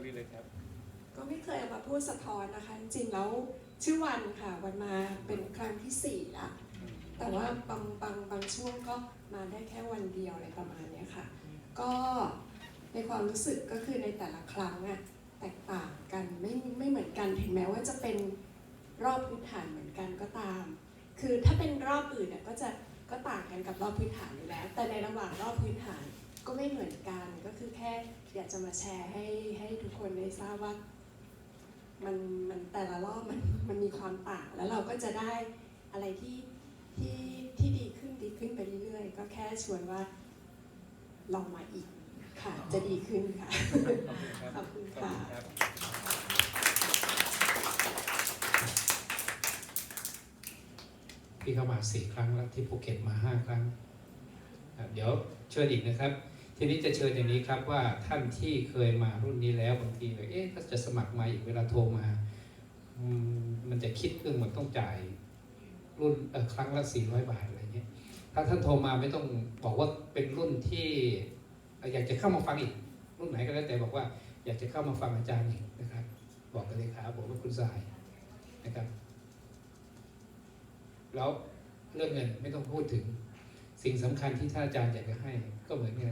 วันนี้เลยครับ ก็ไม่เคยเอามาพูดสะท้อนนะคะ จริงๆแล้วชื่อวันค่ะวันมาเป็นครั้งที่สี่ละแต่ว่าบางบางบางช่วงก็มาได้แค่วันเดียวอะไรประมาณนี้ค่ะ ก็ในความรู้สึกก็คือในแต่ละครั้งอะแตกต่างกันไม่ไม่เหมือนกันถึงแม้ว่าจะเป็นรอบพื้นฐานเหมือนกันก็ตาม คือถ้าเป็นรอบอื่นเนี่ยก็จะก็ต่างกันกับรอบพื้นฐานอยู่แล้ว แต่ในระหว่างรอบพื้นฐานก็ไม่เหมือนกันก็คือ อยากจะมาแชร์ให้ให้ทุกคนได้ทราบว่ามันมันแต่ละรอบมันมันมีความต่างแล้วเราก็จะได้อะไรที่ที่ที่ดีขึ้นดีขึ้นไปเรื่อยๆ ก็แค่ชวนว่าลองมาอีกค่ะ จะดีขึ้นค่ะ ขอบคุณครับขอบคุณค่ะครับพี่เข้ามาสี่ครั้งแล้วที่ภูเก็ตมาห้าครั้งอะเดี๋ยวเชิญอีกนะครับ ทีนี้จะเชิญอย่างนี้ครับว่าท่านที่เคยมารุ่นนี้แล้วบางทีเลยเอ๊ะถ้าจะสมัครมาอีกเวลาโทรมา มันจะคิดเรื่องมันต้องจ่ายรุ่นเออครั้งละ400บาทอะไรเงี้ยถ้าท่านโทรมาไม่ต้องบอกว่าเป็นรุ่นที่ อยากจะเข้ามาฟังอีก รุ่นไหนก็แล้วแต่บอกว่า อยากจะเข้ามาฟังอาจารย์อีกนะครับ บอกกันเลยครับบอกว่าคุณสายนะครับ แล้วเรื่องเงินไม่ต้องพูดถึง สิ่งสำคัญที่ท่านอาจารย์อยากจะให้ก็เหมือนเนี่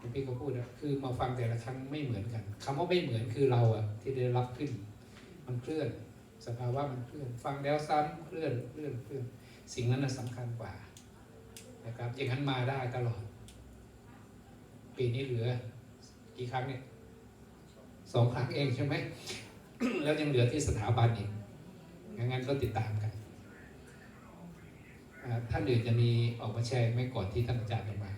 คุณพี่ก็พูดนะคือมาฟังแต่ละครั้งไม่เหมือนกันคำว่าไม่เหมือนคือเราอะที่ได้รับขึ้น มันเคลื่อน สภาวะมันเคลื่อน ฟังแล้วซ้ำเคลื่อนเคลื่อนเคลื่อน สิ่งนั้นน่ะสำคัญกว่านะครับ อย่างนั้นมาได้ตลอด ปีนี้เหลือ กี่ครั้งเนี่ยสองครั้งเองใช่ไหมแล้วยังเหลือที่สถาบันอีกงั้นก็ติดตามกันท่านอื่นจะมีออกมาแชร์ไหม่ก่อนที่ท่านอาจารย์จะมา